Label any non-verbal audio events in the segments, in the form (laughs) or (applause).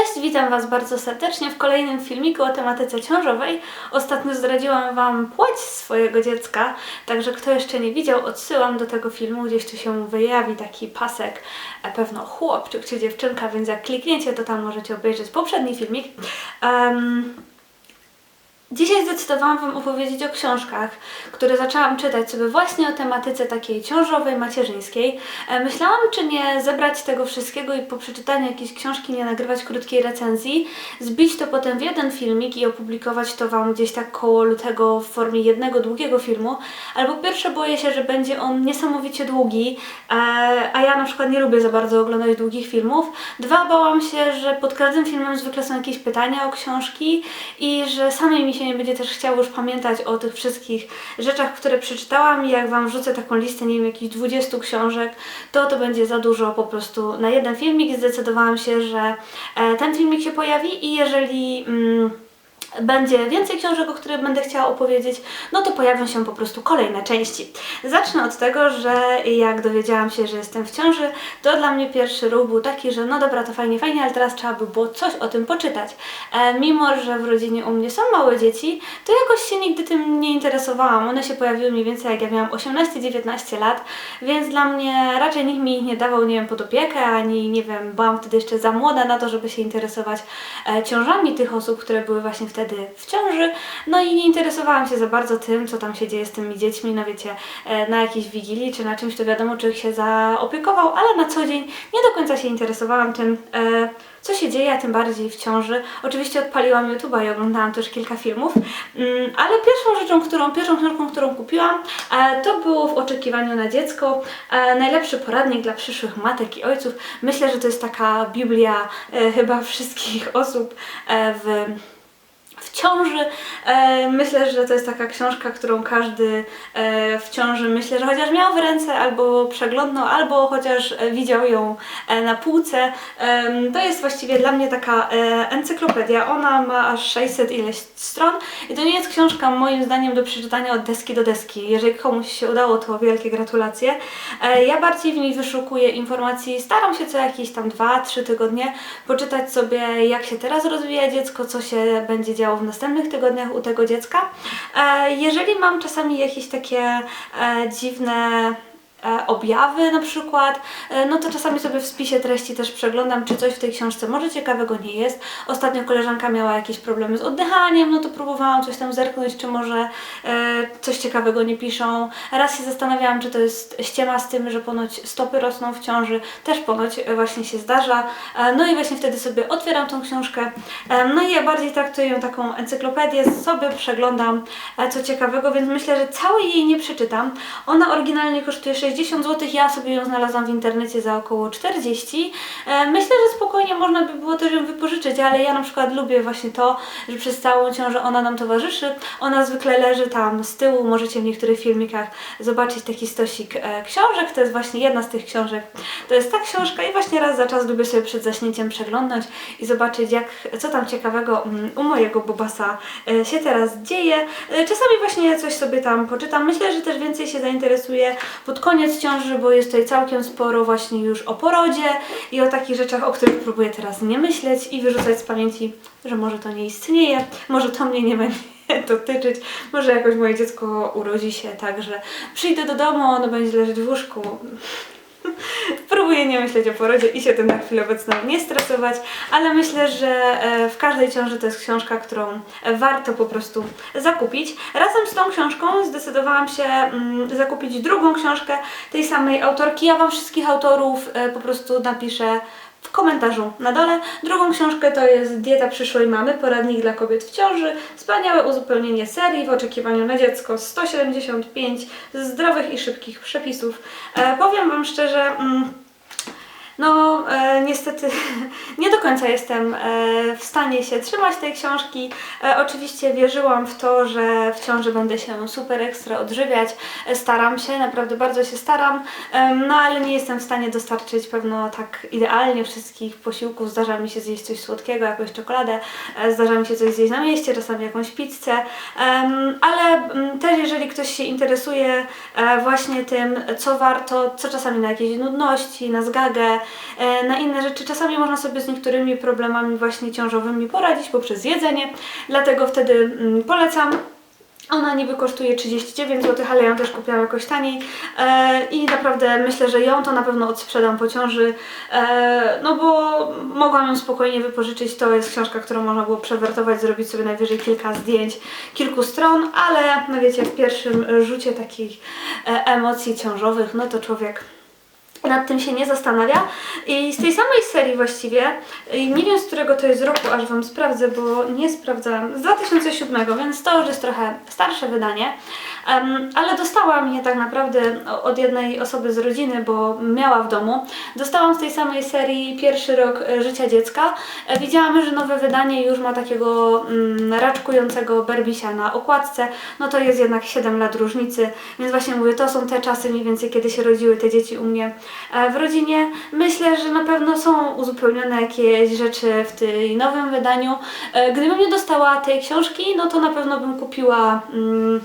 Cześć, witam Was bardzo serdecznie w kolejnym filmiku o tematyce ciążowej. Ostatnio zdradziłam Wam płeć swojego dziecka, także kto jeszcze nie widział, odsyłam do tego filmu, gdzieś tu się wyjawi taki pasek, e, pewno chłopczyk czy dziewczynka, więc jak klikniecie, to tam możecie obejrzeć poprzedni filmik. Em, Dzisiaj zdecydowałam Wam opowiedzieć o książkach, które zaczęłam czytać sobie właśnie o tematyce takiej ciążowej, macierzyńskiej. E, Myślałam, czy nie zebrać tego wszystkiego i po przeczytaniu jakiejś książki nie nagrywać krótkiej recenzji, zbić to potem w jeden filmik i opublikować to Wam gdzieś tak koło lutego w formie jednego długiego filmu. Albo pierwsze boję się, że będzie on niesamowicie długi, e, a ja na przykład nie lubię za bardzo oglądać długich filmów. Dwa, bałam się, że pod każdym filmem zwykle są jakieś pytania o książki i że samej mi się nie będzie też chciało już pamiętać o tych wszystkich rzeczach, które przeczytałam. I jak Wam wrzucę taką listę, nie wiem, jakichś 20 książek, to to będzie za dużo po prostu na jeden filmik. Zdecydowałam się, że e, ten filmik się pojawi i jeżeli... Mm, będzie więcej książek, o których będę chciała opowiedzieć, no to pojawią się po prostu kolejne części. Zacznę od tego, że jak dowiedziałam się, że jestem w ciąży, to dla mnie pierwszy ruch był taki, że no dobra, to fajnie, fajnie, ale teraz trzeba by było coś o tym poczytać. E, mimo, że w rodzinie u mnie są małe dzieci, to jakoś się nigdy tym nie interesowałam. One się pojawiły mniej więcej jak ja miałam 18-19 lat, więc dla mnie raczej nikt mi ich nie dawał, nie wiem, pod opiekę, ani nie wiem, byłam wtedy jeszcze za młoda na to, żeby się interesować e, ciążami tych osób, które były właśnie wtedy w ciąży. No i nie interesowałam się za bardzo tym, co tam się dzieje z tymi dziećmi, no wiecie, e, na jakiejś wigilii czy na czymś, to wiadomo, czy ich się zaopiekował, ale na co dzień nie do końca się interesowałam tym, e, co się dzieje, a tym bardziej w ciąży. Oczywiście odpaliłam YouTube'a i oglądałam też kilka filmów, mm, ale pierwszą rzeczą, którą, pierwszą książką, którą kupiłam, e, to było w oczekiwaniu na dziecko. Najlepszy poradnik dla przyszłych matek i ojców. Myślę, że to jest taka Biblia chyba wszystkich osób w w ciąży. E, myślę, że to jest taka książka, którą każdy e, w ciąży myślę, że chociaż miał w ręce, albo przeglądnął, albo chociaż e, widział ją na półce. To jest właściwie dla mnie taka encyklopedia. Ona ma aż 600 ileś stron i to nie jest książka moim zdaniem do przeczytania od deski do deski. Jeżeli komuś się udało, to wielkie gratulacje. Ja bardziej w niej wyszukuję informacji, staram się co jakieś tam 2-3 tygodnie poczytać sobie, jak się teraz rozwija dziecko, co się będzie działo w następnych tygodniach u tego dziecka. E, jeżeli mam czasami jakieś takie e, dziwne objawy na przykład, e, no to czasami sobie w spisie treści też przeglądam, czy coś w tej książce może ciekawego nie jest. Ostatnio koleżanka miała jakieś problemy z oddychaniem, no to próbowałam coś tam zerknąć, czy może e, coś ciekawego nie piszą. Raz się zastanawiałam, czy to jest ściema z tym, że ponoć stopy rosną w ciąży, też ponoć e, właśnie się zdarza. E, no i właśnie wtedy sobie otwieram tą książkę, e, no i ja bardziej traktuję ją taką encyklopedię, sobie przeglądam e, co ciekawego, więc myślę, że całej jej nie przeczytam. Ona oryginalnie kosztuje 60 zł, ja sobie ją znalazłam w internecie za około 40. E, Myślę, że spokojnie można by było też ją wypożyczyć, ale ja na przykład lubię właśnie to, że przez całą ciążę ona nam towarzyszy. Ona zwykle leży tam z tyłu, możecie w niektórych filmikach zobaczyć taki stosik e, książek, to jest właśnie jedna z tych książek. To jest ta książka i właśnie raz za czas lubię sobie przed zaśnięciem przeglądnąć i zobaczyć jak, co tam ciekawego mm, u mojego Bobasa e, się teraz dzieje. Czasami właśnie coś sobie tam poczytam. Myślę, że też więcej się zainteresuję pod koniec ciąży, bo jest tutaj całkiem sporo właśnie już o porodzie i o takich rzeczach, o których próbuję teraz nie myśleć i wyrzucać z pamięci, że może to nie istnieje, może to mnie nie będzie (laughs) dotyczyć, może jakoś moje dziecko urodzi się tak, że przyjdę do domu, ono będzie leżeć w łóżku. Próbuję nie myśleć o porodzie i się tym na chwilę obecną nie stresować, ale myślę, że e, w każdej ciąży to jest książka, którą warto po prostu zakupić. Razem z tą książką zdecydowałam się mm, zakupić drugą książkę tej samej autorki. Ja Wam wszystkich autorów e, po prostu napiszę w komentarzu na dole. Drugą książkę to jest Dieta przyszłej mamy, poradnik dla kobiet w ciąży, wspaniałe uzupełnienie serii w oczekiwaniu na dziecko, 175 zdrowych i szybkich przepisów. E, powiem Wam szczerze, mm, no, e, niestety (laughs) nie do końca jestem e, w stanie się trzymać tej książki. E, oczywiście wierzyłam w to, że w ciąży będę się super ekstra odżywiać. E, staram się, naprawdę bardzo się staram, em, no ale nie jestem w stanie dostarczyć pewno tak idealnie wszystkich posiłków. Zdarza mi się zjeść coś słodkiego, jakąś czekoladę, e, zdarza mi się coś zjeść na mieście, czasami jakąś pizzę, em, ale mm, też jeżeli ktoś się interesuje e, właśnie tym, co warto, co czasami na jakieś nudności, na zgagę, e, na inne rzeczy. Czasami można sobie z niektórymi problemami właśnie ciążowymi poradzić poprzez jedzenie, dlatego wtedy mm, polecam. Ona niby kosztuje 39 zł, ale ja ją też kupiłam jakoś taniej e, i naprawdę myślę, że ją to na pewno odsprzedam po ciąży, e, no bo mogłam ją spokojnie wypożyczyć. To jest książka, którą można było przewertować, zrobić sobie najwyżej kilka zdjęć, kilku stron, ale no wiecie, w pierwszym rzucie takich e, emocji ciążowych, no to człowiek nad tym się nie zastanawia. I z tej samej serii właściwie, nie wiem z którego to jest roku, aż Wam sprawdzę, bo nie sprawdzałam, z 2007, więc to już jest trochę starsze wydanie, Em, ale dostałam je tak naprawdę od jednej osoby z rodziny, bo miała w domu. Dostałam z tej samej serii pierwszy rok e, życia dziecka. E, Widziałam, że nowe wydanie już ma takiego mm, raczkującego berbisia na okładce, no to jest jednak 7 lat różnicy, więc właśnie mówię, to są te czasy mniej więcej, kiedy się rodziły te dzieci u mnie w rodzinie. Myślę, że na pewno są uzupełnione jakieś rzeczy w tym nowym wydaniu. E, Gdybym nie dostała tej książki, no to na pewno bym kupiła... Mm,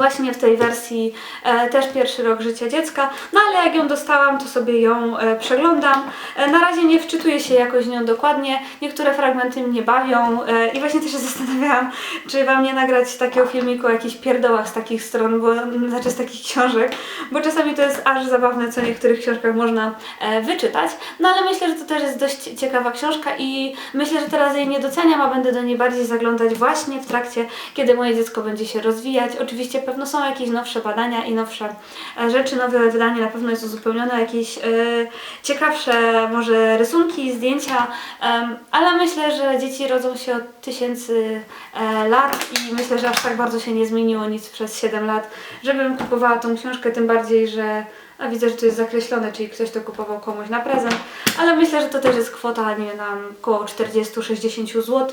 Właśnie w tej wersji e, też pierwszy rok życia dziecka, no ale jak ją dostałam, to sobie ją e, przeglądam. E, na razie nie wczytuję się jakoś nią dokładnie, niektóre fragmenty mnie bawią i właśnie też się (laughs) zastanawiałam, czy Wam nie nagrać takiego filmiku o jakichś pierdołach z takich stron, bo, znaczy z takich książek, bo czasami to jest aż zabawne, co w niektórych książkach można wyczytać. No ale myślę, że to też jest dość ciekawa książka i myślę, że teraz jej nie doceniam, a będę do niej bardziej zaglądać właśnie w trakcie, kiedy moje dziecko będzie się rozwijać. Oczywiście pewno są jakieś nowsze badania i nowsze e, rzeczy, nowe wydanie na pewno jest uzupełnione, jakieś e, ciekawsze może rysunki, zdjęcia, ale myślę, że dzieci rodzą się od tysięcy e, lat i myślę, że aż tak bardzo się nie zmieniło nic przez 7 lat, żebym kupowała tą książkę, tym bardziej, że a widzę, że to jest zakreślone, czyli ktoś to kupował komuś na prezent, ale myślę, że to też jest kwota, nie wiem, około 40-60 zł.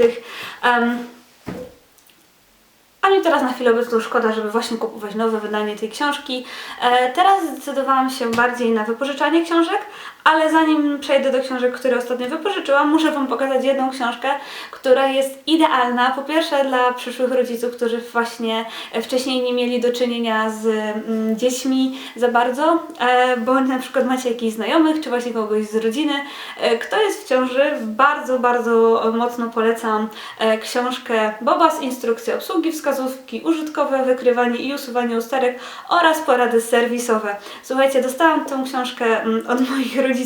A mi teraz na chwilę obecną szkoda, żeby właśnie kupować nowe wydanie tej książki. E, teraz zdecydowałam się bardziej na wypożyczanie książek, ale zanim przejdę do książek, które ostatnio wypożyczyłam, muszę Wam pokazać jedną książkę, która jest idealna. Po pierwsze dla przyszłych rodziców, którzy właśnie e, wcześniej nie mieli do czynienia z mm, dziećmi za bardzo, e, bo na przykład macie jakichś znajomych, czy właśnie kogoś z rodziny, e, kto jest w ciąży. Bardzo, bardzo mocno polecam e, książkę Boba z instrukcji obsługi, wskazówki użytkowe, wykrywanie i usuwanie usterek oraz porady serwisowe. Słuchajcie, dostałam tą książkę mm, od (laughs) moich rodziców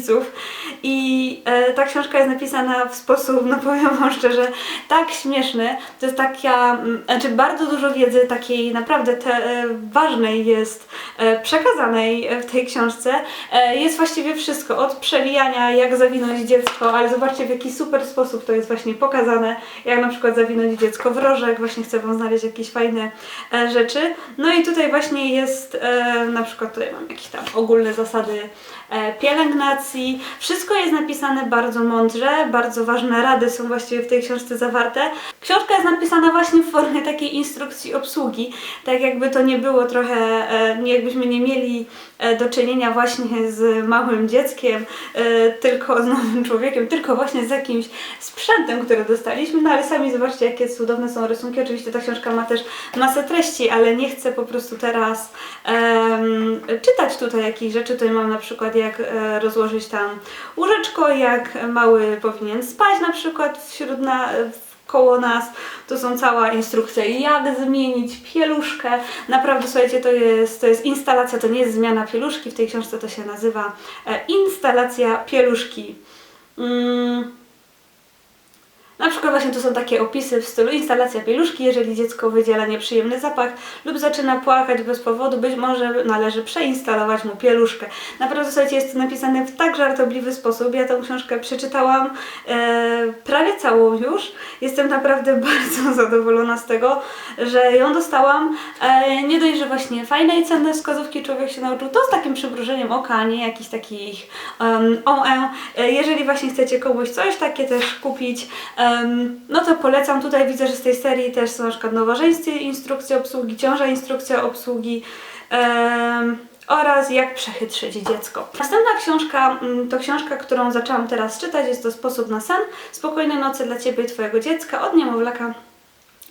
i e, ta książka jest napisana w sposób, no powiem wam szczerze, tak śmieszny. To jest taka, mm, znaczy bardzo dużo wiedzy takiej naprawdę te, e, ważnej jest e, przekazanej w tej książce. E, jest właściwie wszystko, od przewijania, jak zawinąć dziecko, ale zobaczcie w jaki super sposób to jest właśnie pokazane, jak na przykład zawinąć dziecko w rożek, właśnie chcę wam znaleźć jakieś fajne e, rzeczy. No i tutaj właśnie jest e, na przykład tutaj mam jakieś tam ogólne zasady pielęgnacji. Wszystko jest napisane bardzo mądrze, bardzo ważne rady są właściwie w tej książce zawarte. Książka jest napisana właśnie w formie takiej instrukcji obsługi, tak jakby to nie było trochę, e, jakbyśmy nie mieli e, do czynienia właśnie z małym dzieckiem, e, tylko z nowym człowiekiem, tylko właśnie z jakimś sprzętem, który dostaliśmy, no ale sami zobaczcie, jakie cudowne są rysunki. Oczywiście ta książka ma też masę treści, ale nie chcę po prostu teraz em, czytać tutaj jakichś rzeczy. Tutaj mam na przykład jak e, rozłożyć tam łóżeczko, jak mały powinien spać na przykład wśród na, koło nas. To są cała instrukcja, jak zmienić pieluszkę. Naprawdę, słuchajcie, to jest, to jest instalacja, to nie jest zmiana pieluszki. W tej książce to się nazywa e, instalacja pieluszki. Mm. Na przykład właśnie to są takie opisy w stylu instalacja pieluszki, jeżeli dziecko wydziela nieprzyjemny zapach lub zaczyna płakać bez powodu, być może należy przeinstalować mu pieluszkę. Naprawdę, słuchajcie, jest to napisane w tak żartobliwy sposób. Ja tą książkę przeczytałam e, prawie całą już. Jestem naprawdę (laughs) bardzo zadowolona z tego, że ją dostałam. E, nie dość, że właśnie fajne i cenne wskazówki człowiek się nauczył, to z takim przymrużeniem oka, nie jakichś takich um, OE. E, Jeżeli właśnie chcecie komuś coś takie też kupić, em, no to polecam. Tutaj widzę, że z tej serii też są na przykład nowożeństwie instrukcje obsługi, ciąża instrukcja obsługi. oraz jak przechytrzyć dziecko. Następna książka mm, to książka, którą zaczęłam teraz czytać. Jest to Sposób na sen. Spokojne noce dla Ciebie i Twojego dziecka od niemowlaka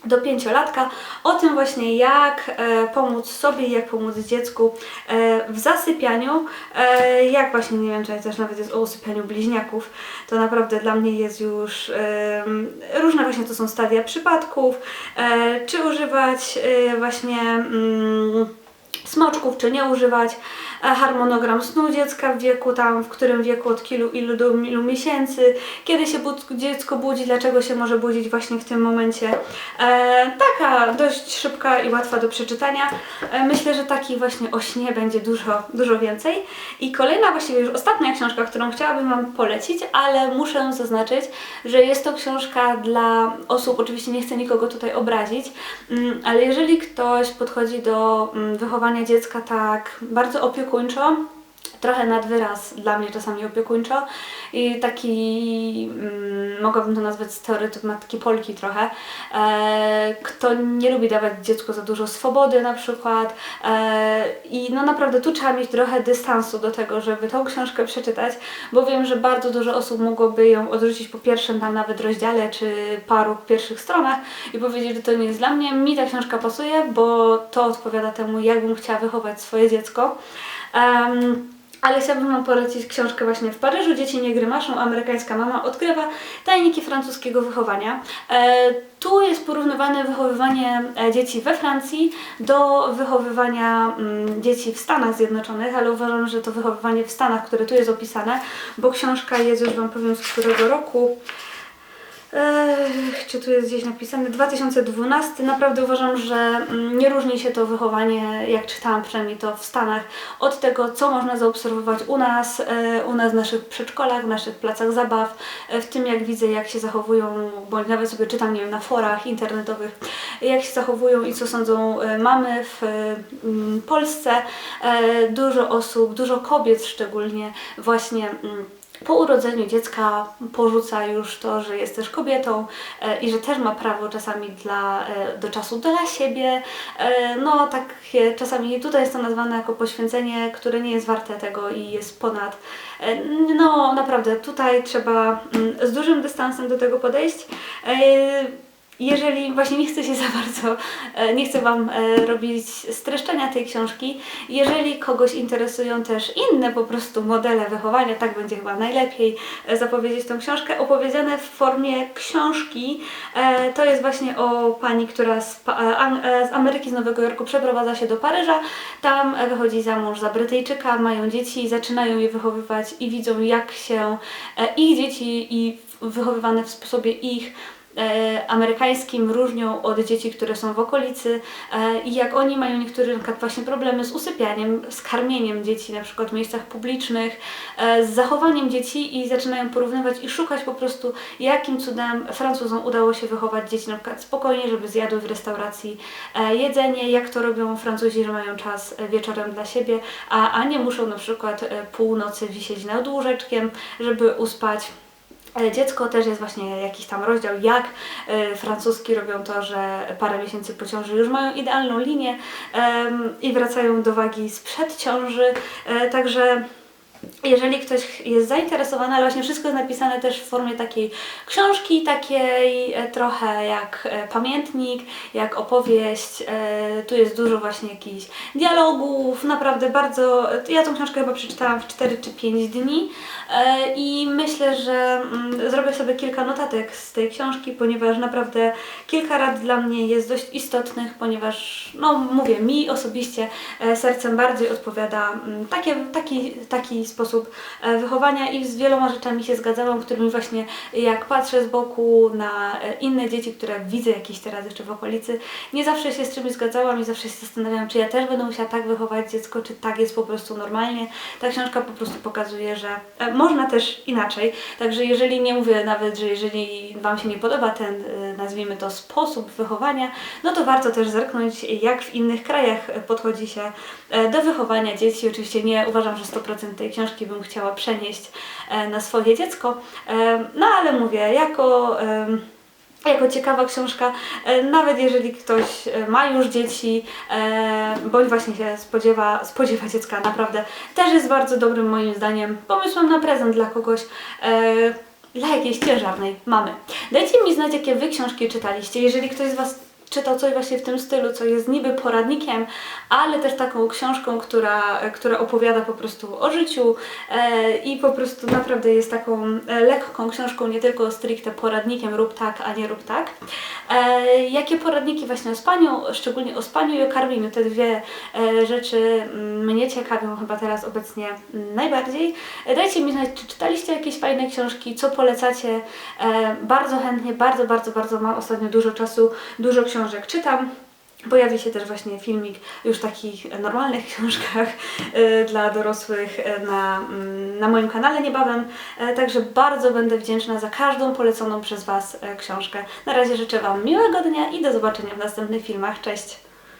do pięciolatka o tym właśnie jak e, pomóc sobie jak pomóc dziecku e, w zasypianiu, e, jak właśnie, nie wiem, czy też nawet jest o usypianiu bliźniaków, to naprawdę dla mnie jest już e, różne właśnie to są stadia przypadków, e, czy używać e, właśnie mm, smoczków, czy nie używać, e, harmonogram snu dziecka w wieku tam, w którym wieku, od kilu, ilu do ilu miesięcy, kiedy się dziecko budzi, dlaczego się może budzić właśnie w tym momencie. E, taka dość szybka i łatwa do przeczytania. E, myślę, że takich właśnie o śnie będzie dużo, dużo więcej. I kolejna, właściwie już ostatnia książka, którą chciałabym Wam polecić, ale muszę zaznaczyć, że jest to książka dla osób, oczywiście nie chcę nikogo tutaj obrazić, mm, ale jeżeli ktoś podchodzi do mm, wychowania dziecka tak bardzo opiekuńczo, trochę nad wyraz dla mnie czasami opiekuńczo i taki, mm, mogłabym to nazwać stereotyp matki Polki trochę, e, kto nie lubi dawać dziecku za dużo swobody na przykład e, i no naprawdę tu trzeba mieć trochę dystansu do tego, żeby tą książkę przeczytać, bo wiem, że bardzo dużo osób mogłoby ją odrzucić po pierwszym tam nawet rozdziale czy paru pierwszych stronach i powiedzieć, że to nie jest dla mnie. Mi ta książka pasuje, bo to odpowiada temu, jak bym chciała wychować swoje dziecko. Em, ale chciałabym Wam polecić książkę właśnie W Paryżu dzieci nie grymaszą. Amerykańska mama odkrywa tajniki francuskiego wychowania. E, tu jest porównywane wychowywanie e, dzieci we Francji do wychowywania mm, dzieci w Stanach Zjednoczonych, ale uważam, że to wychowywanie w Stanach, które tu jest opisane, bo książka jest już Wam powiem z którego roku. Ech, czy tu jest gdzieś napisane? 2012. Naprawdę uważam, że mm, nie różni się to wychowanie, jak czytałam przynajmniej to w Stanach, od tego, co można zaobserwować u nas, e, u nas w naszych przedszkolach, w naszych placach zabaw, e, w tym jak widzę, jak się zachowują, bądź nawet sobie czytam, nie wiem, na forach internetowych, jak się zachowują i co sądzą e, mamy w mm, Polsce. Dużo osób, dużo kobiet szczególnie właśnie mm, po urodzeniu dziecka porzuca już to, że jest też kobietą e, i że też ma prawo czasami dla, e, do czasu dla siebie. E, no takie czasami tutaj jest to nazwane jako poświęcenie, które nie jest warte tego i jest ponad. No naprawdę tutaj trzeba mm, z dużym dystansem do tego podejść. Jeżeli właśnie nie chcę się (laughs) za bardzo, e, nie chcę Wam e, robić streszczenia tej książki, jeżeli kogoś interesują też inne po prostu modele wychowania, tak będzie chyba najlepiej e, zapowiedzieć tą książkę, opowiedziane w formie książki, to jest właśnie o pani, która z, z Ameryki, z Nowego Jorku przeprowadza się do Paryża, tam wychodzi za mąż za Brytyjczyka, mają dzieci, zaczynają je wychowywać i widzą jak się ich dzieci i wychowywane w sposobie ich amerykańskim różnią od dzieci, które są w okolicy e, i jak oni mają niektóre na właśnie problemy z usypianiem, z karmieniem dzieci na przykład w miejscach publicznych, e, z zachowaniem dzieci i zaczynają porównywać i szukać po prostu jakim cudem Francuzom udało się wychować dzieci na przykład spokojnie, żeby zjadły w restauracji e, jedzenie, jak to robią Francuzi, że mają czas e, wieczorem dla siebie, a, a nie muszą na przykład e, północy wisieć nad łóżeczkiem, żeby uspać. Dziecko też jest właśnie jakiś tam rozdział, jak e, francuski robią to, że parę miesięcy po ciąży już mają idealną linię i wracają do wagi sprzed ciąży. E, także jeżeli ktoś jest zainteresowany, ale właśnie wszystko jest napisane też w formie takiej książki, takiej e, trochę jak e, pamiętnik, jak opowieść. E, Tu jest dużo właśnie jakichś dialogów, naprawdę bardzo. Ja tą książkę chyba przeczytałam w 4 czy 5 dni i myślę, że mm, zrobię sobie kilka notatek z tej książki, ponieważ naprawdę kilka rad dla mnie jest dość istotnych, ponieważ, no mówię, mi osobiście sercem bardziej odpowiada mm, takie, taki, taki sposób e, wychowania i z wieloma rzeczami się zgadzałam, którymi właśnie jak patrzę z boku na e, inne dzieci, które widzę jakieś teraz jeszcze w okolicy, nie zawsze się z czymś zgadzałam i zawsze się zastanawiałam, czy ja też będę musiała tak wychować dziecko, czy tak jest po prostu normalnie. Ta książka po prostu pokazuje, że e, można też inaczej. Także jeżeli nie mówię nawet, że jeżeli Wam się nie podoba ten, nazwijmy to, sposób wychowania, no to warto też zerknąć, jak w innych krajach podchodzi się do wychowania dzieci. Oczywiście nie uważam, że 100% tej książki bym chciała przenieść e, na swoje dziecko, E, no ale mówię, jako... jako ciekawa książka, e, nawet jeżeli ktoś ma już dzieci, bądź właśnie się spodziewa, spodziewa dziecka, naprawdę też jest bardzo dobrym moim zdaniem pomysłem na prezent dla kogoś. Dla jakiejś ciężarnej mamy. Dajcie mi znać, jakie Wy książki czytaliście. Jeżeli ktoś z Was czytał coś właśnie w tym stylu, co jest niby poradnikiem, ale też taką książką, która, która opowiada po prostu o życiu e, i po prostu naprawdę jest taką e, lekką książką, nie tylko stricte poradnikiem rób tak, a nie rób tak. E, jakie poradniki właśnie o spaniu, szczególnie o spaniu i o karmieniu, te dwie rzeczy mm, mnie ciekawią chyba teraz obecnie najbardziej. Dajcie mi znać, czy czytaliście jakieś fajne książki, co polecacie. Bardzo chętnie, bardzo, bardzo, bardzo mam ostatnio dużo czasu, dużo książek czytam. Pojawi się też właśnie filmik już w takich normalnych (laughs) książkach e, dla dorosłych e, na, mm, na moim kanale niebawem. E, Także bardzo będę wdzięczna za każdą poleconą przez Was e, książkę. Na razie życzę Wam miłego dnia i do zobaczenia w następnych filmach. Cześć!